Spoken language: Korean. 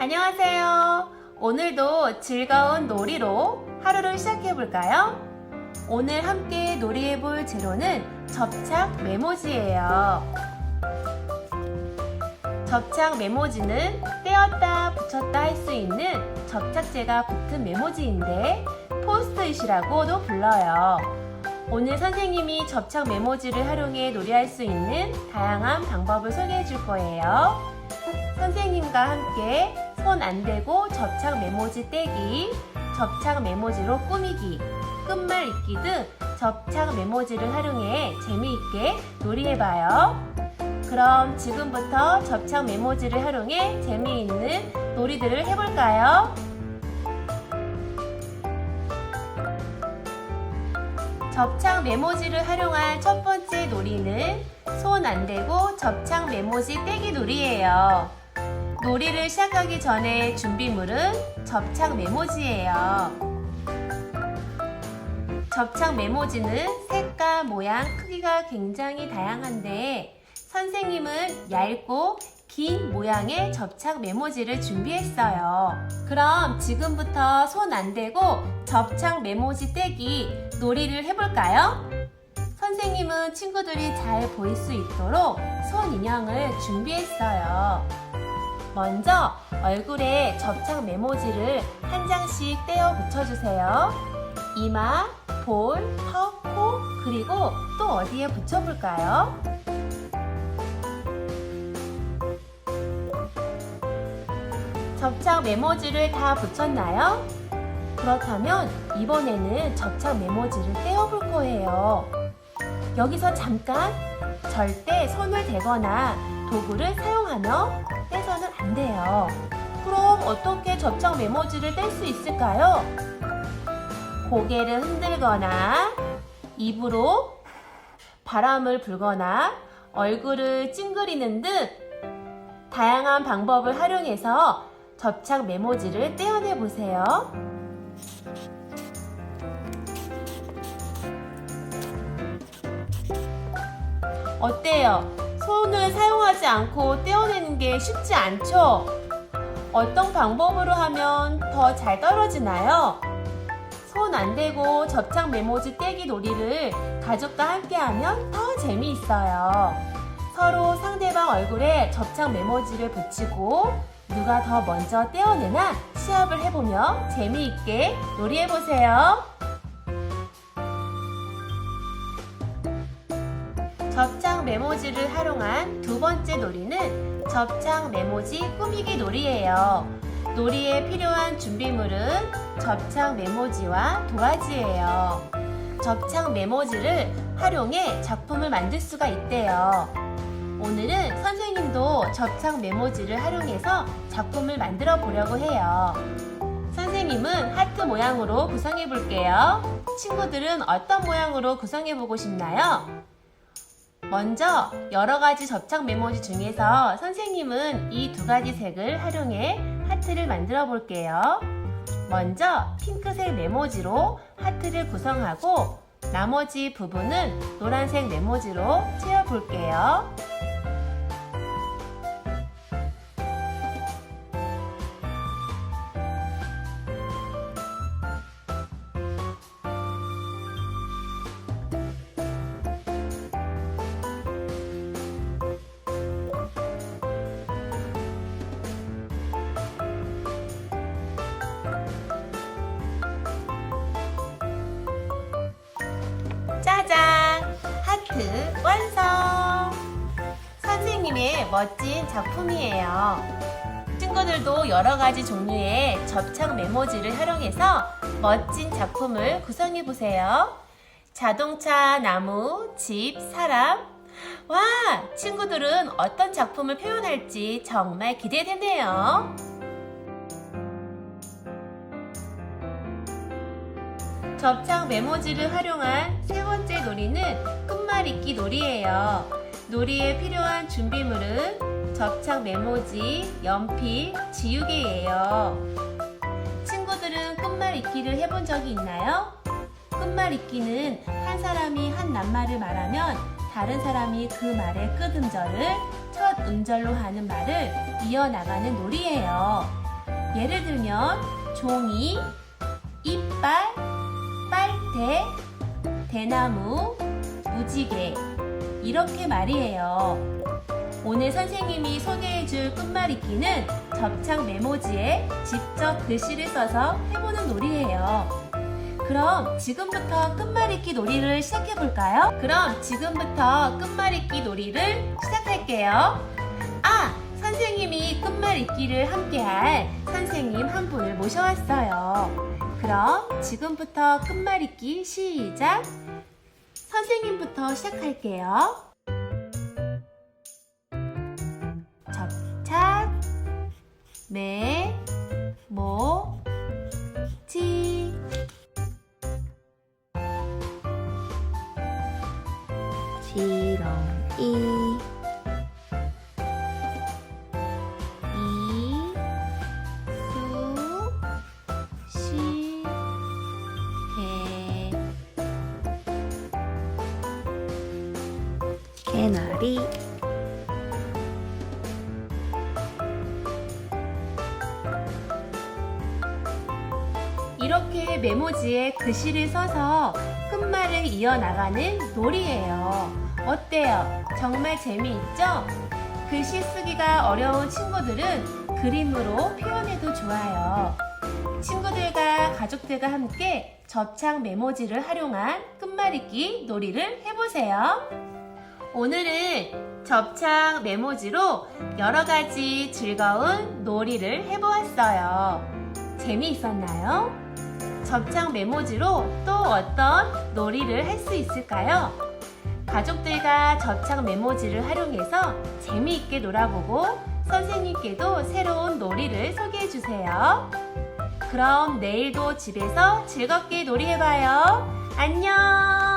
안녕하세요. 오늘도 즐거운 놀이로 하루를 시작해 볼까요? 오늘 함께 놀이해 볼 재료는 접착 메모지예요. 접착 메모지는 떼었다 붙였다 할 수 있는 접착제가 붙은 메모지인데 포스트잇이라고도 불러요. 오늘 선생님이 접착 메모지를 활용해 놀이할 수 있는 다양한 방법을 소개해 줄 거예요. 선생님과 함께 손안 대고 접착 메모지 떼기, 접착 메모지로 꾸미기, 끝말 잇기 등 접착 메모지를 활용해 재미있게 놀이해봐요. 그럼 지금부터 접착 메모지를 활용해 재미있는 놀이들을 해볼까요? 접착 메모지를 활용한 첫 번째 놀이는 손 안 대고 접착 메모지 떼기 놀이예요. 놀이를 시작하기 전에 준비물은 접착 메모지예요. 접착 메모지는 색깔, 모양, 크기가 굉장히 다양한데 선생님은 얇고 긴 모양의 접착 메모지를 준비했어요. 그럼 지금부터 손 안 대고 접착 메모지 떼기 놀이를 해볼까요? 선생님은 친구들이 잘 보일 수 있도록 손 인형을 준비했어요. 먼저 얼굴에 접착 메모지를 한 장씩 떼어 붙여주세요. 이마, 볼, 턱, 코, 그리고 또 어디에 붙여볼까요? 접착 메모지를 다 붙였나요? 그렇다면 이번에는 접착 메모지를 떼어볼 거예요. 여기서 잠깐 절대 손을 대거나 도구를 사용하며 떼서는 안 돼요. 그럼 어떻게 접착 메모지를 뗄 수 있을까요? 고개를 흔들거나 입으로 바람을 불거나 얼굴을 찡그리는 등 다양한 방법을 활용해서 접착 메모지를 떼어내 보세요. 어때요? 손을 사용하지 않고 떼어내는 게 쉽지 않죠? 어떤 방법으로 하면 더 잘 떨어지나요? 손 안 대고 접착 메모지 떼기 놀이를 가족과 함께 하면 더 재미있어요. 서로 상대방 얼굴에 접착 메모지를 붙이고 누가 더 먼저 떼어내나 시합을 해보며 재미있게 놀이해보세요. 접착 메모지를 활용한 두 번째 놀이는 접착 메모지 꾸미기 놀이예요. 놀이에 필요한 준비물은 접착 메모지와 도화지예요. 접착 메모지를 활용해 작품을 만들 수가 있대요. 오늘은 선생님도 접착 메모지를 활용해서 작품을 만들어 보려고 해요. 선생님은 하트 모양으로 구성해 볼게요. 친구들은 어떤 모양으로 구성해 보고 싶나요? 먼저 여러 가지 접착 메모지 중에서 선생님은 이 두 가지 색을 활용해 하트를 만들어 볼게요. 먼저 핑크색 메모지로 하트를 구성하고 나머지 부분은 노란색 메모지로 채워 볼게요. 멋진 작품이에요. 친구들도 여러 가지 종류의 접착 메모지를 활용해서 멋진 작품을 구성해 보세요. 자동차, 나무, 집, 사람. 와! 친구들은 어떤 작품을 표현할지 정말 기대되네요. 접착 메모지를 활용한 세 번째 놀이는 끝말잇기 놀이예요. 놀이에 필요한 준비물은 접착 메모지, 연필, 지우개예요. 친구들은 끝말 잇기를 해본 적이 있나요? 끝말 잇기는 한 사람이 한 낱말을 말하면 다른 사람이 그 말의 끝 음절을 첫 음절로 하는 말을 이어나가는 놀이예요. 예를 들면 종이, 이빨, 빨대, 대나무, 무지개 이렇게 말이에요. 오늘 선생님이 소개해줄 끝말잇기는 접착 메모지에 직접 글씨를 써서 해보는 놀이예요. 그럼 지금부터 끝말잇기 놀이를 시작해볼까요? 그럼 지금부터 끝말잇기 놀이를 시작할게요. 아! 선생님이 끝말잇기를 함께할 선생님 한 분을 모셔왔어요. 그럼 지금부터 끝말잇기 시작! 선생님부터 시작할게요. 접착, 매, 모, 지. 지렁이 이, 개나리 이렇게 메모지에 글씨를 써서 끝말을 이어나가는 놀이예요. 어때요? 정말 재미있죠? 글씨 쓰기가 어려운 친구들은 그림으로 표현해도 좋아요. 친구들과 가족들과 함께 접착 메모지를 활용한 끝말잇기 놀이를 해보세요. 오늘은 접착 메모지로 여러 가지 즐거운 놀이를 해보았어요. 재미있었나요? 접착 메모지로 또 어떤 놀이를 할 수 있을까요? 가족들과 접착 메모지를 활용해서 재미있게 놀아보고 선생님께도 새로운 놀이를 소개해 주세요. 그럼 내일도 집에서 즐겁게 놀이해봐요. 안녕!